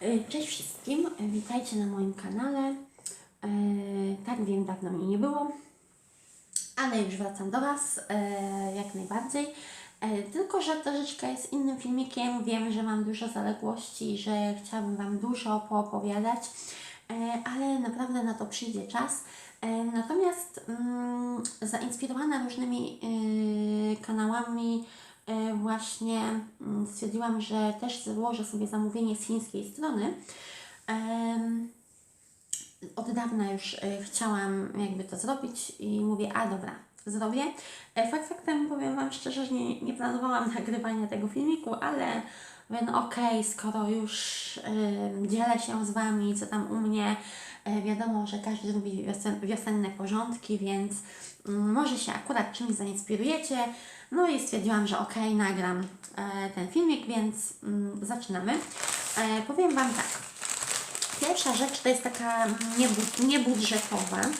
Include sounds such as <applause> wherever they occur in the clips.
E, Cześć wszystkim, E, witajcie na moim kanale. E, Tak wiem, dawno mnie nie było, ale już wracam do Was jak najbardziej. Tylko, że troszeczkę jest innym filmikiem. Wiem, że mam dużo zaległości, że chciałabym Wam dużo poopowiadać, ale naprawdę na to przyjdzie czas. Natomiast mm, zainspirowana różnymi kanałami właśnie mm, stwierdziłam, że też złożę sobie zamówienie z chińskiej strony. Od dawna już e, chciałam jakby to zrobić i mówię, a dobra, zrobię. E, Fakt faktem powiem Wam szczerze, że nie, nie planowałam <laughs> nagrywania tego filmiku, ale mówię, no okej, skoro już dzielę się z Wami, co tam u mnie, e, wiadomo, że każdy lubi wiosen, wiosenne porządki, więc mm, może się akurat czymś zainspirujecie. No i stwierdziłam, że okej, nagram e, ten filmik, więc mm, zaczynamy. E, powiem Wam tak. Pierwsza rzecz to jest taka niebu- niebudżetowa. E,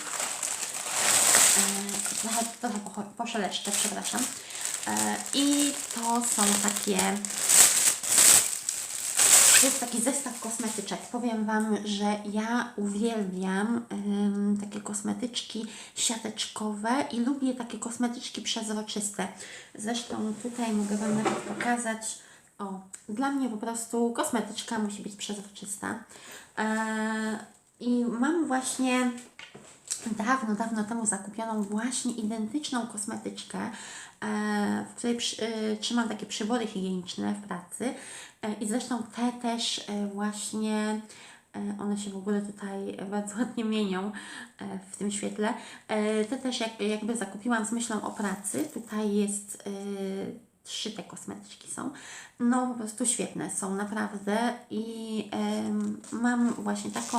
trochę, trochę poszeleszczę, przepraszam. E, I to są takie. To jest taki zestaw kosmetyczek. Powiem Wam, że ja uwielbiam takie kosmetyczki siateczkowe i lubię takie kosmetyczki przezroczyste. Zresztą tutaj mogę Wam nawet pokazać. O, dla mnie po prostu kosmetyczka musi być przezroczysta. E, I mam właśnie dawno, dawno temu zakupioną właśnie identyczną kosmetyczkę, e, w której e, trzymam takie przybory higieniczne w pracy e, i zresztą te też właśnie one się w ogóle tutaj bardzo <laughs> ładnie mienią w tym świetle. Te też jak, jakby zakupiłam z myślą o pracy. Tutaj jest trzy te kosmetyczki są. No po prostu świetne są naprawdę i mam właśnie taką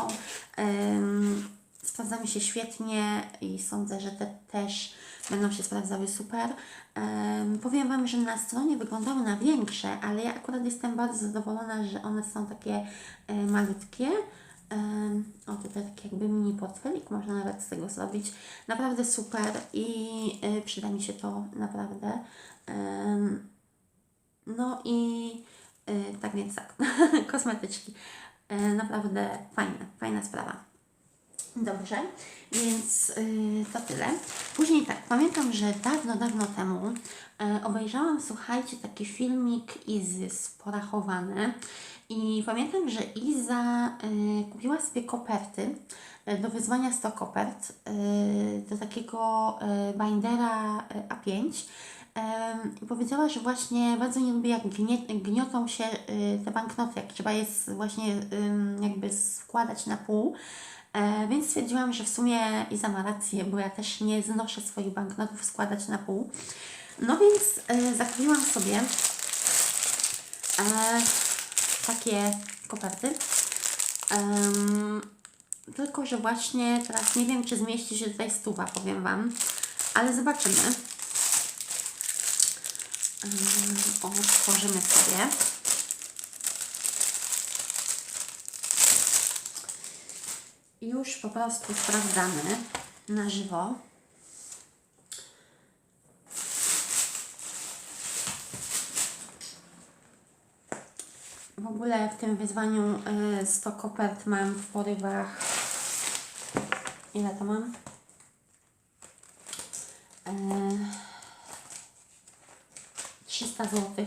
em, sprawdza mi się świetnie i sądzę, że te też będą się sprawdzały super. Em, powiem Wam, że na stronie wyglądały na większe, ale ja akurat jestem bardzo zadowolona, że one są takie e, malutkie. Em, o, tutaj taki jakby mini portfelik można nawet z tego zrobić. Naprawdę super i e, przyda mi się to naprawdę. Em, no i e, tak więc tak, <laughs> kosmetyczki. Naprawdę fajne, fajna sprawa. Dobrze, więc y, to tyle. Później tak, pamiętam, że dawno, dawno temu y, obejrzałam, słuchajcie, taki filmik Izy z Porachowane i pamiętam, że Iza y, kupiła sobie koperty y, do wyzwania 100 kopert, y, do takiego y, bindera y, A5 Em, i powiedziała, że właśnie bardzo nie lubi, jak gnie, gniotą się y, te banknoty, jak trzeba je właśnie jakby składać na pół. E, więc stwierdziłam, że w sumie Iza ma rację, bo ja też nie znoszę swoich banknotów składać na pół. No więc e, zakupiłam sobie e, takie koperty. Tylko, że właśnie teraz nie wiem, czy zmieści się tutaj stuwa, powiem Wam, ale zobaczymy. Ym, Otworzymy sobie. Już po prostu sprawdzamy na żywo. W ogóle w tym wyzwaniu y, 100 kopert mam w porywach. Ile to mam? E, 300 zł,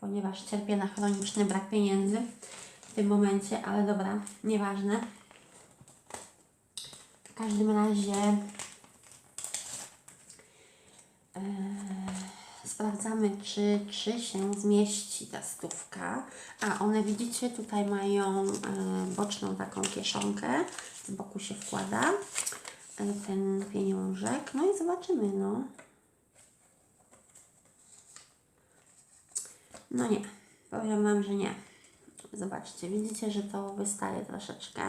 ponieważ cierpię na chroniczny brak pieniędzy tym momencie, ale dobra, nieważne. W każdym razie e, sprawdzamy, czy, czy się zmieści ta stówka. A one widzicie, tutaj mają e, boczną taką kieszonkę, z boku się wkłada e, ten pieniążek. No i zobaczymy, no. No nie, powiem Wam, że nie. Zobaczcie, widzicie, że to wystaje troszeczkę.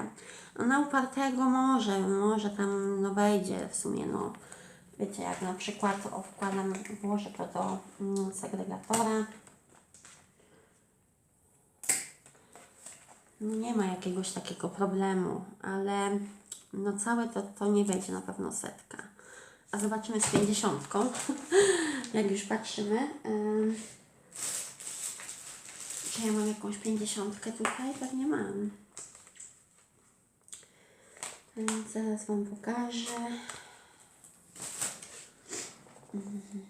No, na upartego może, może tam no wejdzie w sumie, no. Wiecie, jak na przykład wkładam, włożę to do mm, segregatora. No nie ma jakiegoś takiego problemu, ale no całe to, to nie wejdzie na pewno setka. A zobaczymy z pięćdziesiątką, <laughs> jak już patrzymy. Ym, Czy ja mam jakąś pięćdziesiątkę tutaj? Pewnie mam. Więc zaraz Wam pokażę. Mhm.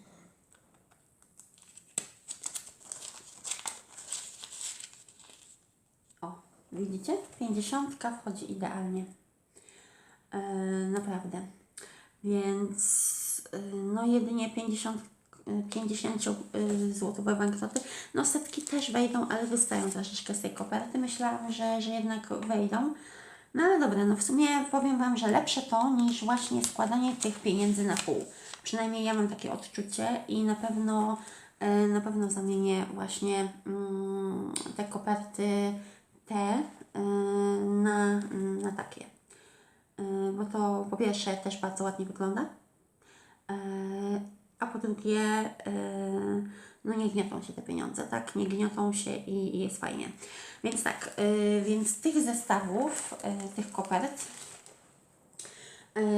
O, widzicie? Pięćdziesiątka wchodzi idealnie. E, naprawdę. Więc e, no jedynie 50, e, 50 e, złotowe banknoty. No setki też wejdą, ale wystają troszeczkę z tej koperty. Myślałam, że, że jednak wejdą. No ale dobra, no w sumie powiem Wam, że lepsze to niż właśnie składanie tych pieniędzy na pół. Przynajmniej ja mam takie odczucie i na pewno e, na pewno zamienię właśnie mm, te koperty te e, na, na takie. E, Bo to po pierwsze też bardzo ładnie wygląda, a po drugie e, no nie gniotą się te pieniądze, tak? Nie gniotą się i, i jest fajnie. Więc tak, e, więc tych zestawów, e, tych kopert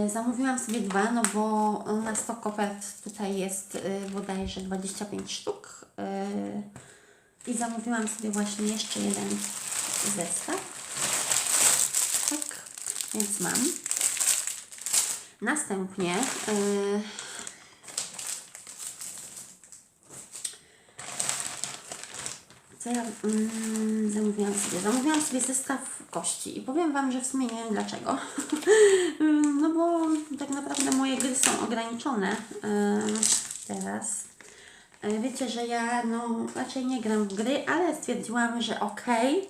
Zamówiłam sobie dwa, no bo na 100 kopert tutaj jest bodajże 25 sztuk. I zamówiłam sobie właśnie jeszcze jeden zestaw. Tak, więc mam. Następnie co ja mm, zamówiłam sobie? Zamówiłam sobie zestaw kości i powiem Wam, że w sumie nie wiem dlaczego. <laughs> Mm, no bo tak naprawdę moje gry są ograniczone teraz. E, Wiecie, że ja no raczej nie gram w gry, ale stwierdziłam, że okej,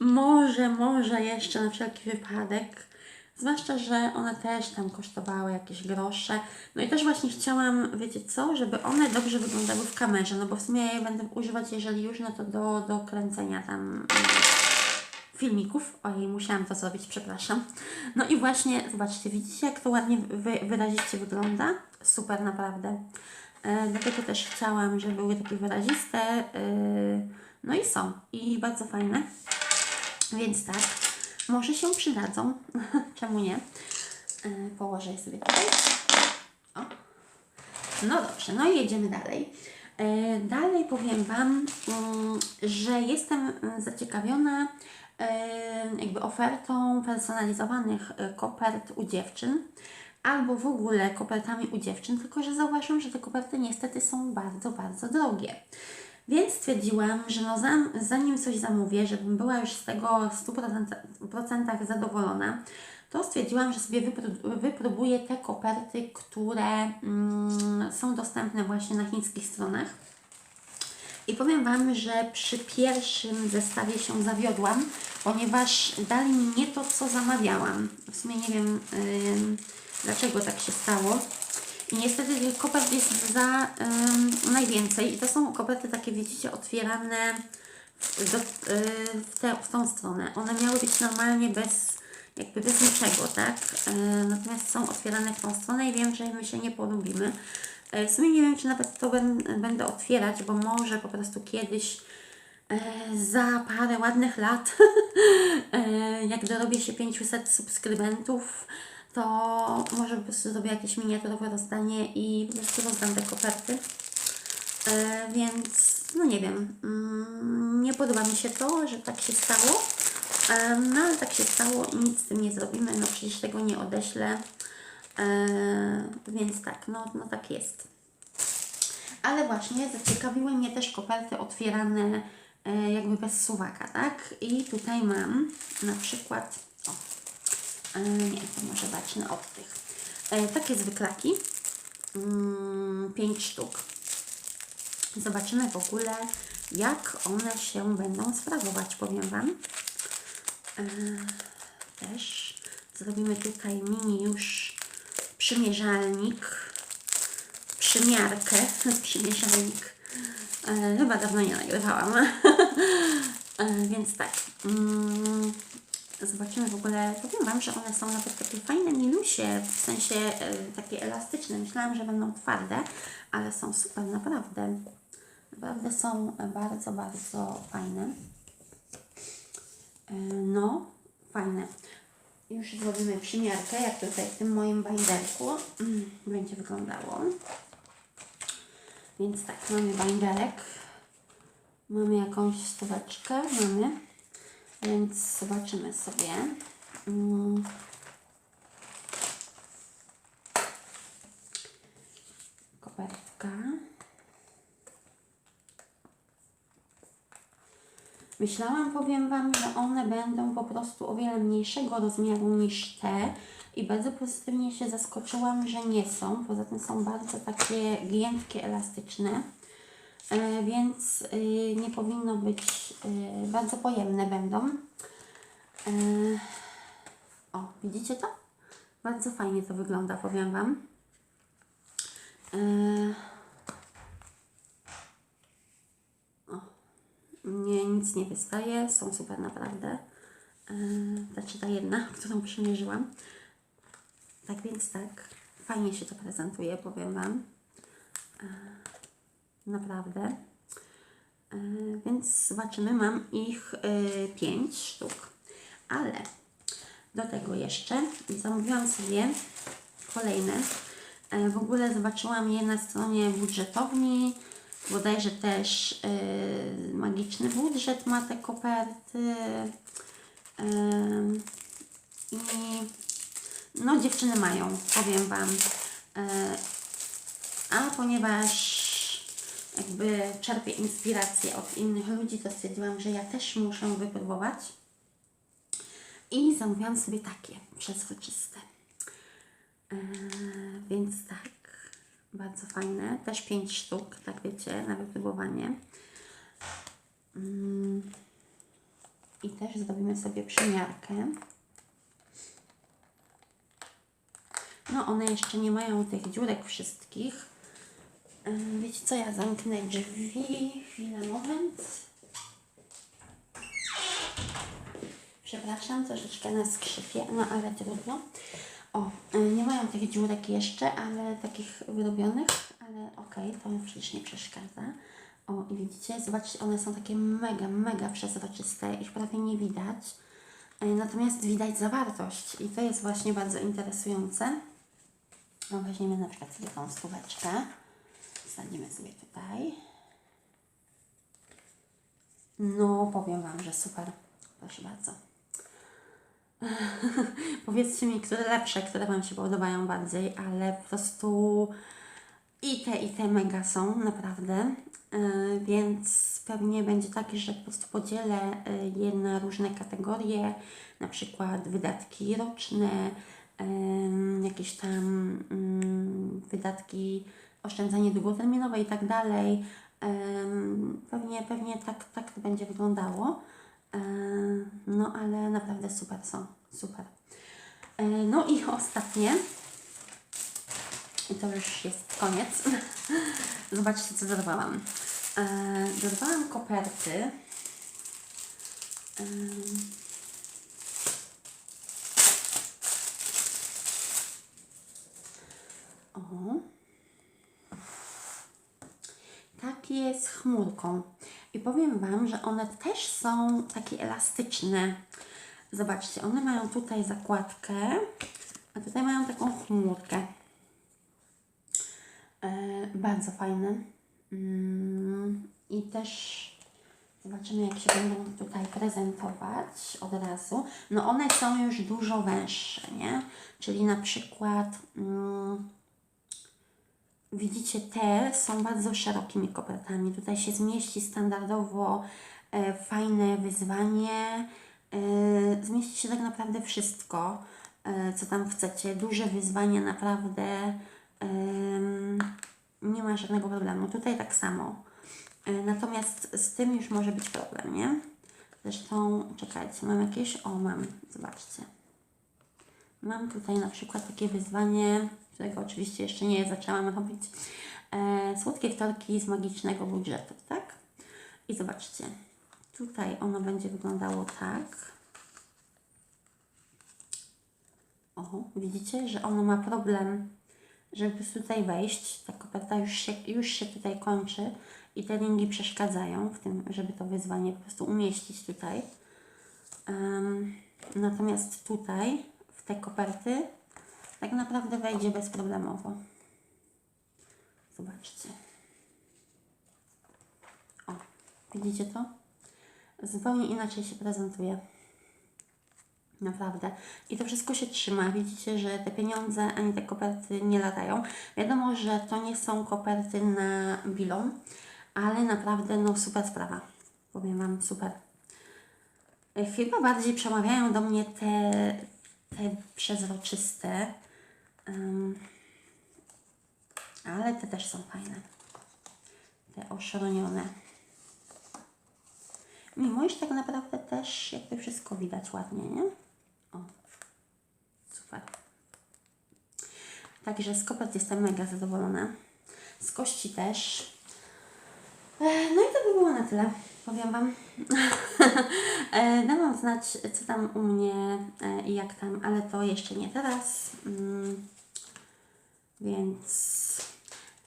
może, może jeszcze na wszelki wypadek. Zwłaszcza, że one też tam kosztowały jakieś grosze. No i też właśnie chciałam, wiecie co, żeby one dobrze wyglądały w kamerze, no bo w sumie ja je będę używać, jeżeli już, no to do, do kręcenia tam mm, filmików. Ojej, musiałam to zrobić, przepraszam. No i właśnie, zobaczcie, widzicie jak to ładnie wy, wyraziście wygląda? Super, naprawdę. E, dlatego też chciałam, żeby były takie wyraziste. E, no i są. I bardzo fajne. Więc tak, może się przydadzą. <laughs> Czemu nie? E, położę je sobie tutaj. O. No dobrze, no i jedziemy dalej. E, Dalej powiem Wam, mm, że jestem mm, zaciekawiona e, jakby ofertą personalizowanych e, kopert u dziewczyn albo w ogóle kopertami u dziewczyn, tylko że zauważam, że te koperty niestety są bardzo, bardzo drogie. Więc stwierdziłam, że no zanim coś zamówię, żebym była już z tego w 100% procentach zadowolona, to stwierdziłam, że sobie wypró- wypróbuję te koperty, które mm, są dostępne właśnie na chińskich stronach. I powiem Wam, że przy pierwszym zestawie się zawiodłam, ponieważ dali mi nie to, co zamawiałam. W sumie nie wiem, ym, dlaczego tak się stało. I niestety tych kopert jest za najwięcej. I to są koperty takie, widzicie, otwierane w, do, y, w, tę, w tą stronę. One miały być normalnie bez, jakby bez niczego, tak? Y, natomiast są otwierane w tą stronę i wiem, że my się nie polubimy. Y, w sumie nie wiem, czy nawet to ben, będę otwierać, bo może po prostu kiedyś e, za parę ładnych lat, <laughs> e, jak dorobię się 500 subskrybentów, to może po prostu zrobię jakieś miniaturowe rozdanie i po prostu rozdam te koperty. E, więc, no nie wiem, mm, nie podoba mi się to, że tak się stało, e, no ale tak się stało i nic z tym nie zrobimy, no przecież tego nie odeślę, e, więc tak, no, no tak jest. Ale właśnie zaciekawiły mnie też koperty otwierane jakby bez suwaka, tak? I tutaj mam na przykład, nie, to może zacznę od tych. E, takie zwyklaki, mm, 5 sztuk. Zobaczymy w ogóle, jak one się będą sprawować, powiem Wam. E, też zrobimy tutaj mini już przymierzalnik, przymiarkę, <laughs> przymierzalnik. E, chyba dawno nie nagrywałam. <laughs> e, więc tak. Zobaczymy w ogóle. Powiem Wam, że one są nawet takie fajne milusie, w sensie e, takie elastyczne. Myślałam, że będą twarde, ale są super, naprawdę. Naprawdę są bardzo, bardzo fajne. E, no, fajne. Już zrobimy przymiarkę, jak tutaj w tym moim binderku mm, będzie wyglądało. Więc tak, mamy binderek. Mamy jakąś stóweczkę, mamy, więc zobaczymy sobie. Mm. Kopertka. Myślałam, powiem Wam, że one będą po prostu o wiele mniejszego rozmiaru niż te i bardzo pozytywnie się zaskoczyłam, że nie są. Poza tym są bardzo takie giętkie, elastyczne, więc y, nie powinno być, y, bardzo pojemne będą. E, o, widzicie to? Bardzo fajnie to wygląda, powiem Wam. E, Nie, nic nie wystaje, są super naprawdę. Znaczy ta jedna, <laughs> którą przymierzyłam. Tak więc tak, fajnie się to prezentuje, powiem Wam. Naprawdę. Yy, więc zobaczymy, mam ich yy, 5 sztuk. Ale do tego jeszcze zamówiłam sobie kolejne. Yy, w ogóle zobaczyłam je na stronie budżetowni bodajże też magiczny budżet ma te koperty. I no dziewczyny mają, powiem Wam. A ponieważ jakby czerpię inspirację od innych ludzi, to stwierdziłam, że ja też muszę wypróbować. I zamówiłam sobie takie przezroczyste. Yy, więc tak. Bardzo fajne. Też 5 sztuk, tak wiecie, na wypróbowanie. Mm. I też zrobimy sobie przymiarkę. No, one jeszcze nie mają tych dziurek wszystkich. Wiecie co, ja zamknę drzwi. Chwilę, moment. Przepraszam, troszeczkę na skrzypie, no ale trudno. O, nie mają tych dziurek jeszcze, ale takich wyrobionych, ale okej, to mi przecież nie przeszkadza. O, i widzicie, zobaczcie, one są takie mega, mega przezroczyste, ich prawie nie widać. Natomiast widać zawartość i to jest właśnie bardzo interesujące. No, weźmiemy na przykład sobie tą stóweczkę, wsadzimy sobie tutaj. No, powiem Wam, że super. Proszę bardzo. <laughs> Powiedzcie mi, które lepsze, które Wam się podobają bardziej, ale po prostu i te, i te mega są, naprawdę. Yy, więc pewnie będzie tak, że po prostu podzielę yy, je na różne kategorie, na przykład wydatki roczne, yy, jakieś tam yy, wydatki, oszczędzanie długoterminowe i tak dalej. Pewnie, pewnie tak, tak to będzie wyglądało. E, No, ale naprawdę super są. Super. E, No i ostatnie. I to już jest koniec. <laughs> Zobaczcie, co dorwałam. E, Dorwałam koperty. O. takie z chmurką. I powiem Wam, że one też są takie elastyczne. Zobaczcie, one mają tutaj zakładkę, a tutaj mają taką chmurkę. E, bardzo fajne. Mm, I też zobaczymy, jak się będą tutaj prezentować od razu. No one są już dużo węższe, nie? Czyli na przykład... Mm, Widzicie, te są bardzo szerokimi kopertami. Tutaj się zmieści standardowo e, fajne wyzwanie. E, zmieści się tak naprawdę wszystko, e, co tam chcecie. Duże wyzwania naprawdę. em, nie ma żadnego problemu. Tutaj tak samo. E, natomiast z tym już może być problem, nie? Zresztą, czekajcie, mam jakieś... O, mam, zobaczcie. Mam tutaj na przykład takie wyzwanie, którego oczywiście jeszcze nie zaczęłam robić. E, słodkie wtorki z magicznego budżetu, tak? I zobaczcie, tutaj ono będzie wyglądało tak. O, widzicie, że ono ma problem, żeby tutaj wejść. Ta koperta już się, już się tutaj kończy i te ringi przeszkadzają w tym, żeby to wyzwanie po prostu umieścić tutaj. Em, natomiast tutaj, te koperty, tak naprawdę wejdzie bezproblemowo. Zobaczcie. O, Widzicie to? Zupełnie inaczej się prezentuje. Naprawdę. I to wszystko się trzyma. Widzicie, że te pieniądze ani te koperty nie latają. Wiadomo, że to nie są koperty na bilon, ale naprawdę no super sprawa. Powiem Wam, super. Chyba bardziej przemawiają do mnie te, te przezroczyste, em, ale te też są fajne. Te oszronione. Mimo iż tak naprawdę też jakby wszystko widać ładnie, nie? O, super. Także z kopert jestem mega zadowolona. Z kości też. E, No i to by było na tyle, powiem Wam. <laughs> E, Dam Wam znać, co tam u mnie e, i jak tam, ale to jeszcze nie teraz. Mm, Więc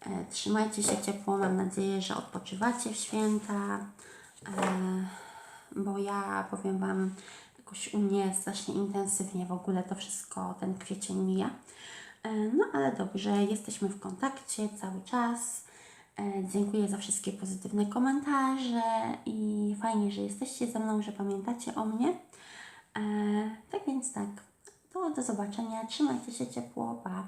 e, trzymajcie się ciepło. Mam nadzieję, że odpoczywacie w święta. Bo ja powiem Wam, jakoś u mnie strasznie intensywnie w ogóle to wszystko, ten kwiecień mija. No ale dobrze, jesteśmy w kontakcie cały czas. E, Dziękuję za wszystkie pozytywne komentarze i fajnie, że jesteście ze mną, że pamiętacie o mnie. E, Tak więc tak, to do zobaczenia. Trzymajcie się ciepło, pa!